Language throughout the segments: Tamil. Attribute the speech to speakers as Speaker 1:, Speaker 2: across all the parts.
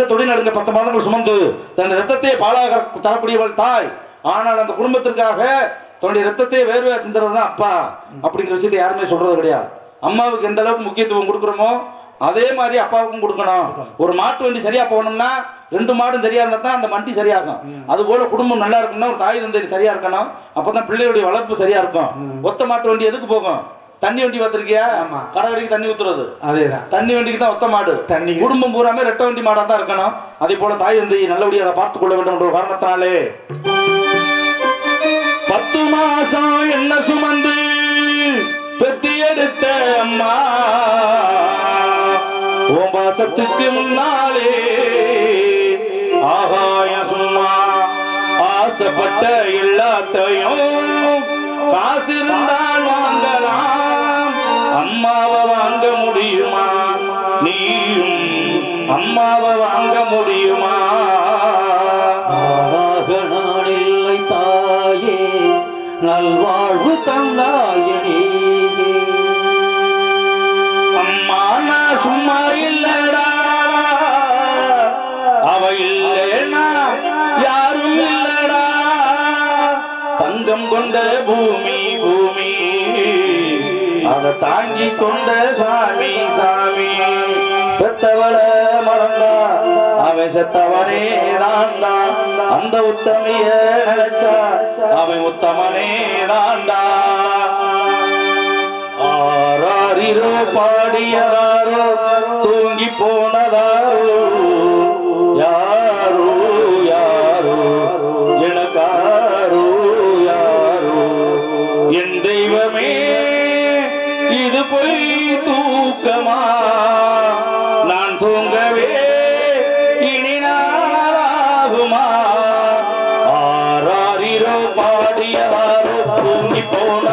Speaker 1: நடுங்க தொழில் நடுங்க பத்து மாதங்கள் சுமந்து தன் ரத்தத்தை பாலாக தரக்கூடியவள் தாய். ஆனால் அந்த குடும்பத்திற்காக தன்னுடைய ரத்தத்தை வேர்வையா சிந்துறது தான் அப்பா அப்படிங்கிற விஷயத்த யாருமே சொல்றது கிடையாது. அம்மாவுக்கு எந்த அளவுக்கு முக்கியத்துவம் கொடுக்குறோமோ அதே மாதிரி அப்பாவுக்கும் கொடுக்கணும். ஒரு மாட்டு வண்டி சரியா போகணும்னா ரெண்டு மாடும் சரியா இருந்தா தான் அந்த வண்டி சரியாகும். அது போல குடும்பம் நல்லா இருக்கணும்னா ஒரு தாய் தந்தை சரியா இருக்கணும். அப்பதான் பிள்ளையுடைய வளர்ப்பு சரியா இருக்கும். ஒத்த மாட்டு வண்டி எதுக்கு போகும்? தண்ணி வண்டி பார்த்திருக்கியா
Speaker 2: ஆமா.
Speaker 1: கடை வண்டிக்கு தண்ணி ஊத்துறது.
Speaker 2: அதேதான்.
Speaker 1: தண்ணி வண்டிக்கு தான் ஒத்த மாடு.
Speaker 2: தண்ணி.
Speaker 1: குடும்பம் பூராமே ரெட்ட வண்டி மாடா தான் இருக்கணும். அதே போல தாய் தந்தை நல்லபடியாக அதை பார்த்துக் கொள்ள வேண்டும் என்ற ஒரு காரணத்தினாலே. பத்து மாசம் என்ன சுமந்து பெத்தி எடுத்த அம்மா. உன் பாசத்துக்கு முன்னாலே ஆகாய சும்மா ஆசைப்பட்ட எல்லாத்தையும் காசு இருந்தால் வாங்கலாம். அம்மாவை வாங்க முடியுமா? நீயும் அம்மாவை வாங்க முடியுமா?
Speaker 3: ஆளாக இல்லை தாயே நல்வாழ்வு
Speaker 1: தந்தா தங்கம் கொண்ட பூமி பூமி. அதை தாங்கி கொண்ட சாமி சாமி. பெத்தவள மறந்தா அவன் செத்தவனே தாண்டா. அந்த உத்தமைய நினைச்சா அவன் உத்தமனே தாண்டா. ஆராரிரோ பாடியதாரோ தூங்கி போன தூங்கி போனவாரோ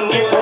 Speaker 3: பாடியதாரோ